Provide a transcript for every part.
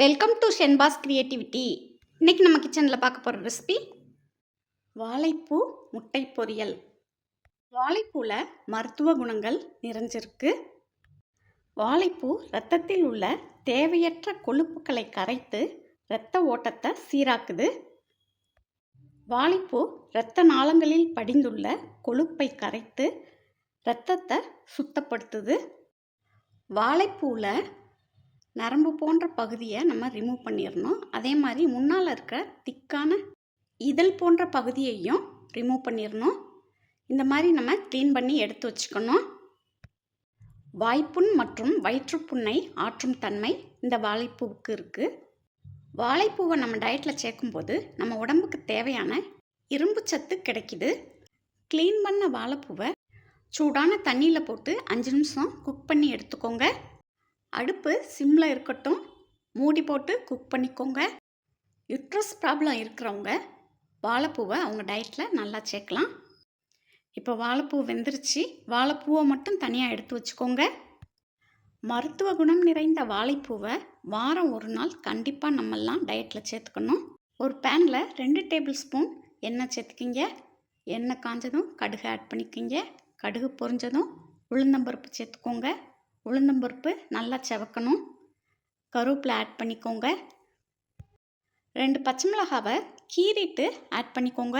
Welcome to Shenba's creativity இன்றைக்கி நம்ம கிச்சனில் பார்க்க போகிற ரெசிபி வாழைப்பூ முட்டை பொரியல். வாழைப்பூவில் மருத்துவ குணங்கள் நிறைஞ்சிருக்கு. வாழைப்பூ இரத்தத்தில் உள்ள தேவையற்ற கொழுப்புகளை கரைத்து இரத்த ஓட்டத்தை சீராக்குது. வாழைப்பூ இரத்த நாளங்களில் படிந்துள்ள கொழுப்பை கரைத்து இரத்தத்தை சுத்தப்படுத்துது. வாழைப்பூவில் நரம்பு போன்ற பகுதியை நம்ம ரிமூவ் பண்ணிடணும். அதே மாதிரி முன்னால் இருக்கிற திக்கான இதழ் போன்ற பகுதியையும் ரிமூவ் பண்ணிடணும். இந்த மாதிரி நம்ம க்ளீன் பண்ணி எடுத்து வச்சுக்கணும். வாய்ப்புண் மற்றும் வயிற்றுப்புண்ணை ஆற்றும் தன்மை இந்த வாழைப்பூவுக்கு இருக்குது வாழைப்பூவை நம்ம டயட்டில் சேர்க்கும்போது நம்ம உடம்புக்கு தேவையான இரும்பு சத்து கிடைக்கிது. க்ளீன் பண்ண வாழைப்பூவை சூடான தண்ணியில் போட்டு அஞ்சு நிமிஷம் குக் பண்ணி எடுத்துக்கோங்க. அடுப்பு சிம்மில் இருக்கட்டும். மூடி போட்டு குக் பண்ணிக்கோங்க. யூட்ரஸ் ப்ராப்ளம் இருக்கிறவங்க வாழைப்பூவை அவங்க டயட்டில் நல்லா சேர்க்கலாம். இப்போ வாழைப்பூ வெந்துருச்சு. வாழைப்பூவை மட்டும் தனியாக எடுத்து வச்சுக்கோங்க. மருத்துவ குணம் நிறைந்த வாழைப்பூவை வாரம் ஒரு நாள் கண்டிப்பாக நம்மெல்லாம் டயட்டில் சேர்த்துக்கணும். ஒரு பேனில் ரெண்டு டேபிள் ஸ்பூன் எண்ணெய் சேர்த்துக்கிங்க. எண்ணெய் காஞ்சதும் கடுகு ஆட் பண்ணிக்கிங்க. கடுகு பொரிஞ்சதும் உளுந்தம்பருப்பு சேர்த்துக்கோங்க. உளுந்தம்பருப்பு நல்லா செவக்கணும். கருவேப்பில் ஆட் பண்ணிக்கோங்க. ரெண்டு பச்சை மிளகாவை கீறிட்டு ஆட் பண்ணிக்கோங்க.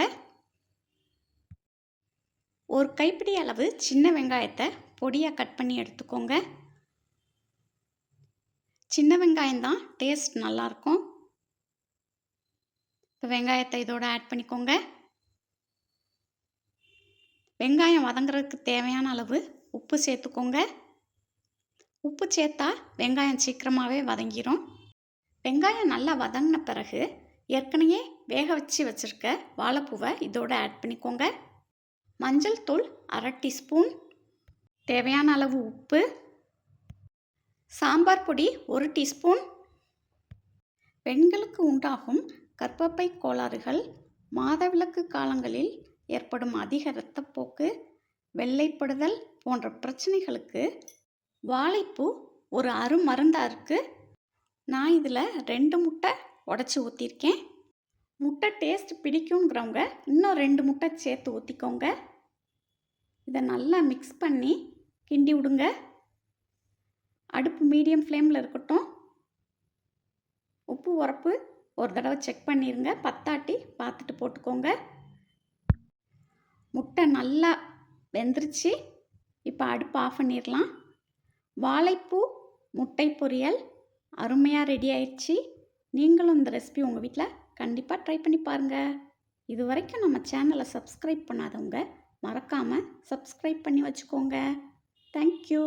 ஒரு கைப்பிடி அளவு சின்ன வெங்காயத்தை பொடியாக கட் பண்ணி எடுத்துக்கோங்க. சின்ன வெங்காயம் தான் டேஸ்ட் நல்லாயிருக்கும் இப்போ வெங்காயத்தை இதோட ஆட் பண்ணிக்கோங்க. வெங்காயம் வதங்குறதுக்கு தேவையான அளவு உப்பு சேர்த்துக்கோங்க. உப்பு சேர்த்தா வெங்காயம் சீக்கிரமாகவே வதங்கிடும் வெங்காயம் நல்லா வதங்கின பிறகு ஏற்கனவே வேக வச்சு வச்சுருக்க வாழைப்பூவை இதோடு ஆட் பண்ணிக்கோங்க. மஞ்சள் தூள் அரை டீஸ்பூன். தேவையான அளவு உப்பு. சாம்பார் பொடி ஒரு டீஸ்பூன். பெண்களுக்கு உண்டாகும் கர்ப்பப்பை கோளாறுகள் மாதவிலக்கு காலங்களில் ஏற்படும் அதிக இரத்தப்போக்கு வெள்ளைப்படுதல் போன்ற பிரச்சனைகளுக்கு வாழைப்பூ ஒரு அருமருந்தாக இருக்குது நான் இதில் ரெண்டு முட்டை உடச்சி ஊற்றிருக்கேன் முட்டை டேஸ்ட் பிடிக்குங்கிறவங்க இன்னும் ரெண்டு முட்டை சேர்த்து ஊற்றிக்கோங்க இதை நல்லா மிக்ஸ் பண்ணி கிண்டி விடுங்க. அடுப்பு மீடியம் ஃப்ளேமில் இருக்கட்டும். உப்பு உரப்பு ஒரு தடவை செக் பண்ணிடுங்க பத்தாட்டி பார்த்துட்டு போட்டுக்கோங்க. முட்டை நல்லா வெந்துருச்சு. இப்போ அடுப்பு ஆஃப் பண்ணிடலாம். வாழைப்பூ முட்டை பொரியல் அருமையாக ரெடி ஆயிடுச்சு. நீங்களும் இந்த ரெசிபி உங்கள் வீட்டில் கண்டிப்பாக ட்ரை பண்ணி பாருங்கள் இது வரைக்கும் நம்ம சேனலை சப்ஸ்கிரைப் பண்ணாதவங்க மறக்காமல் சப்ஸ்கிரைப் பண்ணி வச்சுக்கோங்க. தேங்க்யூ